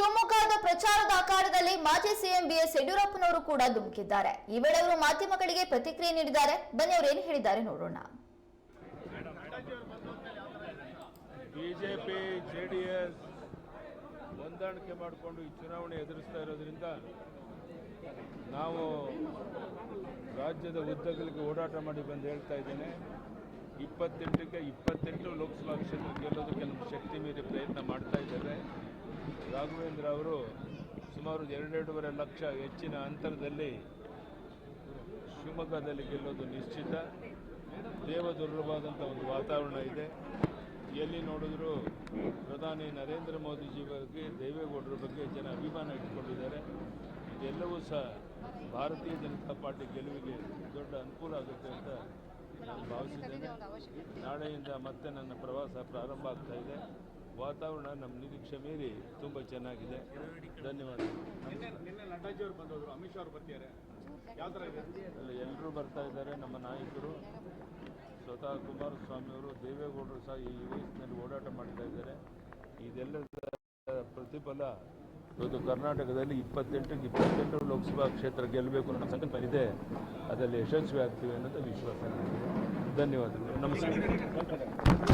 ಶಿವಮೊಗ್ಗದ ಪ್ರಚಾರದ ಆಕಾರದಲ್ಲಿ ಮಾಜಿ ಸಿಎಂ ಬಿಎಸ್ ಯಡಿಯೂರಪ್ಪನವರು ಕೂಡ ಧುಮುಕಿದ್ದಾರೆ. ಈ ವೇಳೆ ಅವರು ಮಾಧ್ಯಮಗಳಿಗೆ ಪ್ರತಿಕ್ರಿಯೆ ನೀಡಿದ್ದಾರೆ. ಬನ್ನಿ ಅವರು ಏನು ಹೇಳಿದ್ದಾರೆ ನೋಡೋಣ. ಬಿಜೆಪಿ ಎಸ್ ಹೊಂದಾಣಿಕೆ ಮಾಡಿಕೊಂಡು ಈ ಚುನಾವಣೆ ಎದುರಿಸ್ತಾ ಇರೋದ್ರಿಂದ ನಾವು ರಾಜ್ಯದ ಉದ್ದಗಲಿಗೆ ಓಡಾಟ ಮಾಡಿ ಬಂದು ಹೇಳ್ತಾ ಇದ್ದೇನೆ. ಇಪ್ಪತ್ತೆಂಟಕ್ಕೆ ಇಪ್ಪತ್ತೆಂಟು ಲೋಕಸಭಾ ಕ್ಷೇತ್ರ ಗೆಲ್ಲೋದಕ್ಕೆ ನಮ್ಮ ಶಕ್ತಿ ಮೀರಿ ರಾಘವೇಂದ್ರ ಅವರು ಸುಮಾರು ಎರಡೆರಡೂವರೆ ಲಕ್ಷ ಹೆಚ್ಚಿನ ಅಂತರದಲ್ಲಿ ಶಿವಮೊಗ್ಗದಲ್ಲಿ ಗೆಲ್ಲೋದು ನಿಶ್ಚಿತ. ದೇವದುರ್ಲಭವಾದಂಥ ಒಂದು ವಾತಾವರಣ ಇದೆ. ಎಲ್ಲಿ ನೋಡಿದ್ರು ಪ್ರಧಾನಿ ನರೇಂದ್ರ ಮೋದಿಜಿ ಬಗ್ಗೆ, ದೇವೇಗೌಡರ ಬಗ್ಗೆ ಜನ ಅಭಿಮಾನ ಇಟ್ಕೊಂಡಿದ್ದಾರೆ. ಇದೆಲ್ಲವೂ ಸಹ ಭಾರತೀಯ ಜನತಾ ಪಾರ್ಟಿ ಗೆಲುವಿಗೆ ದೊಡ್ಡ ಅನುಕೂಲ ಆಗುತ್ತೆ ಅಂತ ನಾನು ಭಾವಿಸಿದ್ದೇನೆ. ನಾಳೆಯಿಂದ ಮತ್ತೆ ನನ್ನ ಪ್ರವಾಸ ಪ್ರಾರಂಭ ಆಗ್ತಾ ಇದೆ. ವಾತಾವರಣ ನಮ್ಮ ನಿರೀಕ್ಷೆ ಮೀರಿ ತುಂಬ ಚೆನ್ನಾಗಿದೆ. ಧನ್ಯವಾದಗಳು. ಬಂದವರು ಅಮಿತ್ ಶಾ ಬರ್ತಿದ್ದಾರೆ. ಅಲ್ಲಿ ಎಲ್ಲರೂ ಬರ್ತಾ ಇದ್ದಾರೆ ನಮ್ಮ ನಾಯಕರು. ಸ್ವತಃ ಕುಮಾರಸ್ವಾಮಿ ಅವರು ದೇವೇಗೌಡರು ಸಹ ಈ ವಯಸ್ಸಿನಲ್ಲಿ ಓಡಾಟ ಮಾಡ್ತಾ ಇದ್ದಾರೆ. ಇದೆಲ್ಲ ಪ್ರತಿಫಲ ಇವತ್ತು ಕರ್ನಾಟಕದಲ್ಲಿ ಇಪ್ಪತ್ತೆಂಟಕ್ಕೆ ಇಪ್ಪತ್ತೆಂಟು ಲೋಕಸಭಾ ಕ್ಷೇತ್ರ ಗೆಲ್ಲಬೇಕು ಅನ್ನೋ ಸಂಕಲ್ಪ ಇದೆ. ಅದರಲ್ಲಿ ಯಶಸ್ವಿ ಆಗ್ತೀವಿ ಅನ್ನೋದು ವಿಶ್ವಾಸ. ಧನ್ಯವಾದಗಳು. ನಮಸ್ಕಾರ.